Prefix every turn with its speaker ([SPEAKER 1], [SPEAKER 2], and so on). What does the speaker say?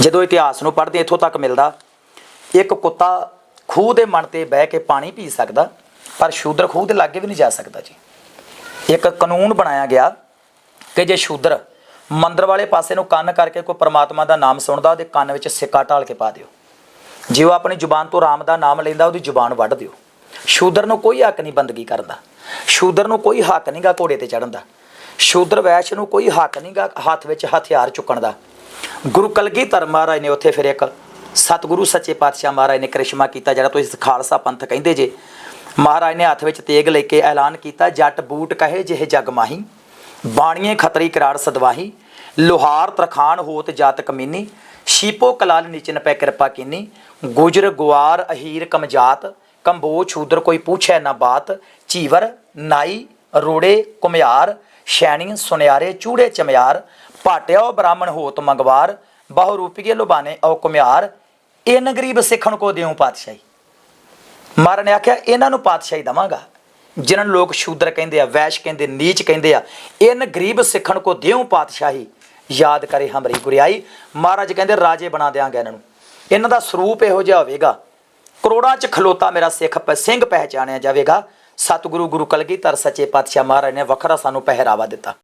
[SPEAKER 1] ਜਦੋਂ ਇਤਿਹਾਸ ਨੂੰ ਪੜ੍ਹਦੇ ਇੱਥੋਂ ਤੱਕ ਮਿਲਦਾ, ਇੱਕ ਕੁੱਤਾ ਖੂਹ ਦੇ ਮਣ ਤੇ ਬਹਿ ਕੇ ਪਾਣੀ ਪੀ ਸਕਦਾ, ਪਰ ਸ਼ੂਦਰ ਖੂਹ ਦੇ ਲਾਗੇ ਵੀ ਨਹੀਂ ਜਾ ਸਕਦਾ ਜੀ। ਇੱਕ ਕਾਨੂੰਨ ਬਣਾਇਆ ਗਿਆ ਕਿ ਜੇ ਸ਼ੂਦਰ ਮੰਦਰ ਵਾਲੇ ਪਾਸੇ ਨੂੰ ਕੰਨ ਕਰਕੇ ਕੋਈ ਪ੍ਰਮਾਤਮਾ ਦਾ ਨਾਮ ਸੁਣਦਾ, ਉਹਦੇ ਕੰਨ ਵਿੱਚ ਸਿੱਕਾ ਢਾਲ ਕੇ ਪਾ ਦਿਓ। ਜੇ ਉਹ ਆਪਣੀ ਜ਼ੁਬਾਨ ਤੋਂ ਰਾਮ ਦਾ ਨਾਮ ਲੈਂਦਾ, ਉਹਦੀ ਜ਼ੁਬਾਨ ਵੱਢ ਦਿਓ। ਸ਼ੂਦਰ ਨੂੰ ਕੋਈ ਹੱਕ ਨਹੀਂ ਬੰਦਗੀ ਕਰਨ ਦਾ। ਸ਼ੂਦਰ ਨੂੰ ਕੋਈ ਹੱਕ ਨਹੀਂਗਾ ਘੋੜੇ ਤੇ ਚੜਨ ਦਾ। ਸ਼ੂਦਰ ਵੈਸ਼ ਨੂੰ ਕੋਈ ਹੱਕ ਨਹੀਂਗਾ ਹੱਥ ਵਿੱਚ ਹਥਿਆਰ ਚੁੱਕਣ ਦਾ। ਗੁਰੂ ਕਲਗੀਧਰ ਮਹਾਰਾਜ ਨੇ ਉੱਥੇ ਫਿਰ ਇੱਕ ਸਤਿਗੁਰੂ ਸੱਚੇ ਪਾਤਸ਼ਾਹ ਮਹਾਰਾਜ ਨੇ ਕ੍ਰਿਸ਼ਮਾ ਕੀਤਾ, ਜਿਹੜਾ ਤੁਸੀਂ ਖਾਲਸਾ ਪੰਥ ਕਹਿੰਦੇ ਜੇ। ਮਹਾਰਾਜ ਨੇ ਹੱਥ ਵਿੱਚ ਤੇਗ ਲੈ ਕੇ ਐਲਾਨ ਕੀਤਾ, ਜੱਟ ਬੂਟ ਕਹੇ ਜਿਹੇ ਜਗ ਮਾਹੀ, ਬਾਣੀਏ ਖਤਰੀ ਕਰਾੜ ਸਦਵਾਹੀ, ਲੋਹਾਰ ਤਰਖਾਨ ਹੋਤ ਜਾਤ ਕਮੀਨੀ ਸ਼ੀਪੋ ਕਲਾਲ ਨੀਚਨ ਪੈ ਕਿਰਪਾ ਕੀਨੀ, ਗੁਜਰ ਗੁਆਰ ਅਹੀਰ ਕਮਜਾਤ ਕੰਬੋ ਛੂਦਰ ਕੋਈ ਪੁੱਛੈ ਨਾ ਬਾਤ, ਚੀਵਰ ਨਾਈ ਰੋੜੇ ਕੁਮਿਆਰ ਸ਼ੈਣੀ ਸੁਨਿਆਰੇ ਚੂੜੇ ਚਮਿਆਰ ਪਾਟਿਓ ਬ੍ਰਾਹਮਣ ਹੋਤ ਮੰਗਵਾਰ, ਬਹੁ ਰੂਪੀਏ ਲੁਬਾਨੇ ਔ ਕੁਮਿਆਰ ਇਨ ਗਰੀਬ ਸਿੱਖਣ ਕੋ ਦਿਉ ਪਾਤਸ਼ਾਹੀ। ਮਹਾਰਾਜ ਨੇ ਆਖਿਆ, ਇਹਨਾਂ ਨੂੰ ਪਾਤਸ਼ਾਹੀ ਦਵਾਂਗਾ। ਜਿਨ੍ਹਾਂ ਨੂੰ ਲੋਕ ਸ਼ੂਦਰ ਕਹਿੰਦੇ ਆ, ਵੈਸ਼ ਕਹਿੰਦੇ, ਨੀਚ ਕਹਿੰਦੇ ਆ ਇਨ ਗਰੀਬ ਸਿੱਖਣ ਕੋ ਦਿਉ ਪਾਤਸ਼ਾਹੀ। ਯਾਦ ਕਰੇ ਹਮਰੀ ਗੁਰਿਆਈ, ਮਹਾਰਾਜ ਕਹਿੰਦੇ, ਰਾਜੇ ਬਣਾ ਦਿਆਂਗੇ ਇਹਨਾਂ ਨੂੰ। ਇਹਨਾਂ ਦਾ ਸਰੂਪ ਇਹੋ ਜਿਹਾ ਹੋਵੇਗਾ। ਕਰੋੜਾਂ ਚ ਖਲੋਤਾ ਮੇਰਾ ਸਿੱਖ ਪ- ਸਿੰਘ ਪਹਿਚਾਣਿਆ ਜਾਵੇਗਾ। ਸਤਿਗੁਰੂ ਗੁਰੂ ਕਲਗੀਧਰ ਸੱਚੇ ਪਾਤਸ਼ਾਹ ਮਹਾਰਾਜ ਨੇ ਵੱਖਰਾ ਸਾਨੂੰ ਪਹਿਰਾਵਾ ਦਿੱਤਾ।